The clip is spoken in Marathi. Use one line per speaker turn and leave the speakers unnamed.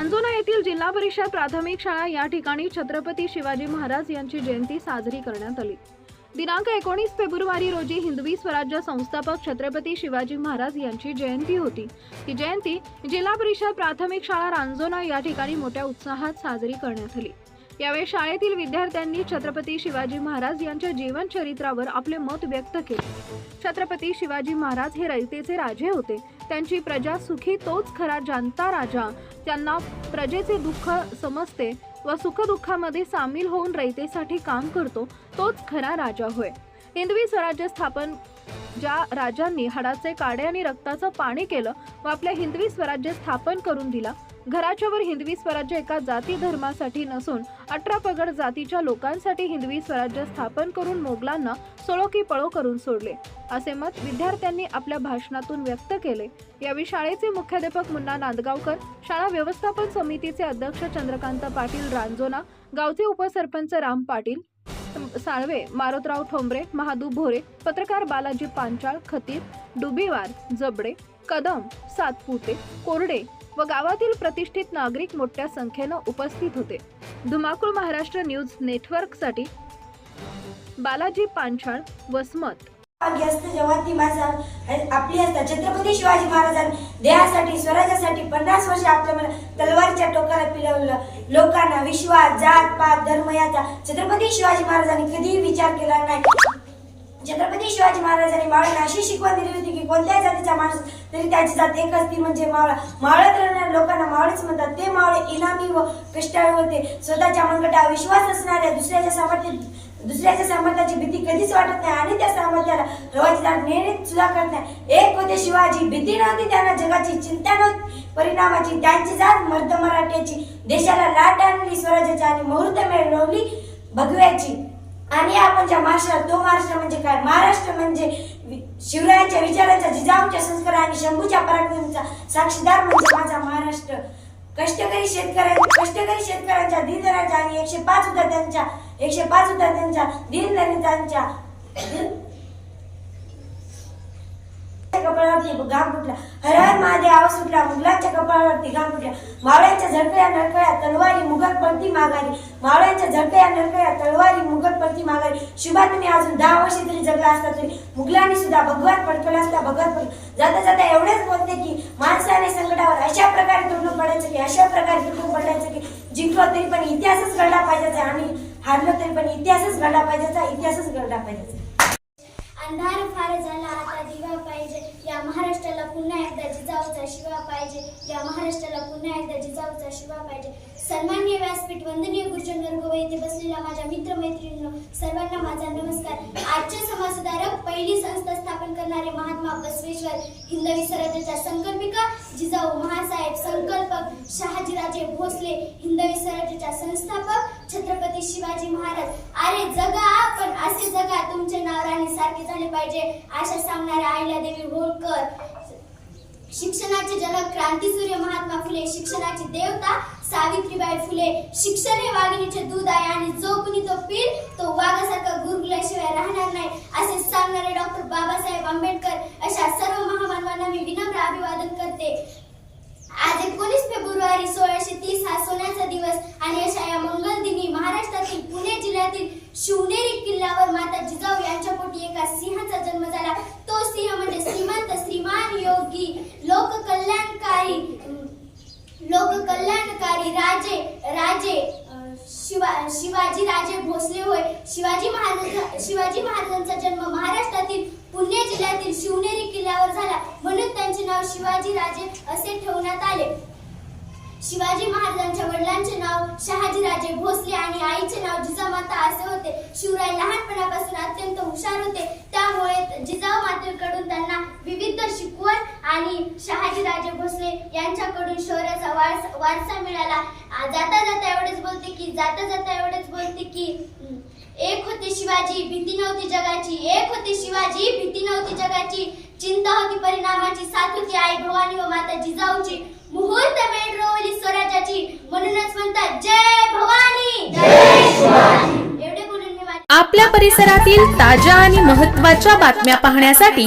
रांजोना येथील जिल्हा परिषद प्राथमिक शाळा या ठिकाणी छत्रपती शिवाजी महाराज यांची जयंती साजरी करण्यात आली. दिनांक एकोणीस फेब्रुवारी रोजी हिंदवी स्वराज्य संस्थापक छत्रपती शिवाजी महाराज यांची जयंती होती. ही जयंती जिल्हा परिषद प्राथमिक शाळा रांजोना या ठिकाणी मोठ्या उत्साहात साजरी करण्यात आली. यावेळी शाळेतील विद्यार्थ्यांनी छत्रपती शिवाजी महाराज यांच्या जीवनचरित्रावर आपले मत व्यक्त केले. छत्रपती शिवाजी महाराज हे रयतेचे राजे होते. त्यांची प्रजा सुखी तोच खरा जाणता राजा. त्यांना प्रजेचे दुःख समजते व सुखदुःखामध्ये सामील होऊन रयतेसाठी काम करतो तोच खरा राजा होय. हिंदवी स्वराज्य स्थापन ज्या राजांनी हाडाचे काडे आणि रक्ताचं पाणी केलं व आपल्या हिंदवी स्वराज्य स्थापन करून दिला घराच्यावर हिंदवी स्वराज्य एका जाती धर्मासाठी नसून अठरा पगड जातीच्या लोकांसाठी हिंदवी स्वराज्य स्थापन करून मोगलांना सोळो की पळो करून सोडले. असे मत विद्यार्थ्यांनी आपल्या भाषणातून व्यक्त केले. यावेळी शाळेचे मुख्याध्यापक मुन्ना नांदगावकर शाळा व्यवस्थापन समितीचे अध्यक्ष चंद्रकांत पाटील रांजोना गावचे उपसरपंच राम पाटील साळवे मारोतराव ठोंबरे महादू भोरे पत्रकार बालाजी पांचाळ खतीर डुबीवार जबडे कदम सातपुते कोरडे व गावातील प्रतिष्ठित नागरिक मोठ्या संख्येनं उपस्थित होते. धुमाकूळ महाराष्ट्र न्यूज नेटवर्कसाठी बालाजी पांचाळ वसमत.
भाग्य असतं जेव्हा ती माणसं आपली असतात छत्रपती शिवाजी महाराजांनी देहासाठी स्वराज्यासाठी पन्नास वर्ष आपल्या तलवारच्या टोकाला पिलवलं. लोकांना विश्वास जात पात धर्म याचा छत्रपती शिवाजी महाराजांनी कधीही विचार केला नाही. छत्रपती शिवाजी महाराजांनी मावळ्यांना अशी शिकवण दिली होती की कोणत्याही जातीचा माणूस तरी त्याची जात एक असती म्हणजे मावळा मावळ्यात राहणाऱ्या लोकांना मावळेच म्हणतात. ते मावळे इनामी व कष्टाळू होते. स्वतःच्या मनगटावर विश्वास असणाऱ्या दुसऱ्याच्या सामर्थ्य दुसऱ्याच्या सामर्थ्याची भीती कधीच वाटत नाही आणि त्या सामर्थ्याला रवाची दाट नेहमीच सुद्धा करत नाही. एक होते शिवाजी. भीती नव्हती त्यांना जगाची चिंता नव्हती. परिणामाची त्यांची जात मर्द मराठ्याची. देशाला लाट आणली स्वराज्याची आणि मुहूर्त मिळवली. भगव्याची. आणि आपण ज्या महाराष्ट्रात तो महाराष्ट्र म्हणजे काय? महाराष्ट्र म्हणजे शिवरायांच्या विचारांचा जिजाऊच्या संस्कार आणि शंभूच्या पराक्रमाचा साक्षीदार म्हणजे माझा महाराष्ट्र. कष्टकरी शेतकऱ्या कष्टकरी शेतकऱ्यांच्या दीनदराच्या आणि एकशे पाच विद्यार्थ्यांच्या एकशे पाच विद्यार्थ्यांच्या दीनदलितांच्या कपाळावरती घाम फुटला हरहर महादेव आवाज सुटला मुघलांच्या कपाळावरती घाम फुटला मावळ्यांच्या झडकया नरकळ्या तलवारी मुघल पलटी माघारी. मावळ्यांच्या झडकया नरकळ्या तलवारी मुघल पलटी माघारी. शुभा तुम्ही अजून दहा वर्षे तरी जगला असता तरी मुघलांनी सुद्धा भगवान पडकला असता भगवान पड जाता जाता एवढेच बोलते की माणसाने संकटावर अशा प्रकारे तुटून पडायचं की अशा प्रकारे तुटून पडायचं की जिंकलो तरी पण इतिहासच घडला पाहिजे आणि हारलो तरी पण इतिहासच घडला पाहिजे इतिहासच घडला पाहिजे
अंधार फार झाला आता दिवा पाहिजे या महाराष्ट्राला पुन्हा एकदा जिजाऊचा शिवा पाहिजे. या महाराष्ट्राला पुन्हा एकदा जिजाऊचा शिवा पाहिजे. सन्मान्य व्यासपीठ वंदनीय गुरुजन वर्ग येथे बसलेल्या माझ्या मित्र मैत्रिणींनो सर्वांना माझा नमस्कार. आजचे समाजधारक पहिली संस्था स्थापन करणारे महात्मा बसवेश्वर हिंदवी स्वराज्याच्या संकल्पिका जिजाऊ महासाहेब संकल्पक शहाजीराजे भोसले हिंदवी स्वराज्याच्या संस्थापक छत्रपती शिवाजी महाराज. अरे जगा पण असे जगा. तुमचे नावराणी सारखे झाले पाहिजे आशा सांगणाऱ्या आईला देवी होळकर. शिक्षणाचे जनक क्रांतीसूर्य महात्मा फुले शिक्षणाची देवता सावित्रीबाई फुले शिक्षण हे वाघिणीचे दूध आहे आणि जो कुणी तो पील तो वाघासारखा गुरगुल्याशिवाय राहणार नाही असे सांगणारे डॉक्टर बाबासाहेब आंबेडकर अशा सर्व महामानवांना मी विनम्र अभिवादन करते. आज एकोणीस फेब्रुवारी सोळाशे तीस हा सोन्याचा दिवस आणि अशा या मंगल दिनी महाराष्ट्रातील पुणे जिल्ह्यातील शिवनेरी किल्ल्यावर माता जिजाऊ यांच्या पोटी एका सिंहाचा जन्म झाला तो सिंह म्हणजे श्रीमंत श्रीमान योगी लोककल्याणकारी शिवाजी राजे राजे शिवा शिवाजी राजे भोसले होय. शिवाजी महाराज शिवाजी महाराजांचा जन्म महाराष्ट्रातील पुणे जिल्ह्यातील शिवनेरी किल्ल्यावर झाला. म्हणून त्यांचे नाव शिवाजी राजे असे ठेवण्यात आले. शिवाजी महाराजांच्या वडिलांचे नाव शहाजीराजे भोसले आणि आईचे नाव जिजामाता असे होते. शिवराय लहानपणापासून अत्यंत हुशार होते. त्यामुळे जिजाऊ मातेकडून आणि शहाजीराजे भोसले यांच्याकडून शौर्याचा वारसा वारसा मिळाला. जाता जाता एवढेच बोलते की जाता जाता एवढेच बोलते की एक होते शिवाजी भीती नव्हती जगाची. एक होते शिवाजी भीती नव्हती जगाची. चिंता होती परिणामाची. साथ होती आई भवानी व माता जिजाऊची. मुहूर्त मेढ रोवली स्वराज्याची. म्हणूनच म्हणतात जय भवानी! एवढे बोलून मी माझे
आपल्या परिसरातील ताज्या आणि महत्त्वाच्या बातम्या पाहण्यासाठी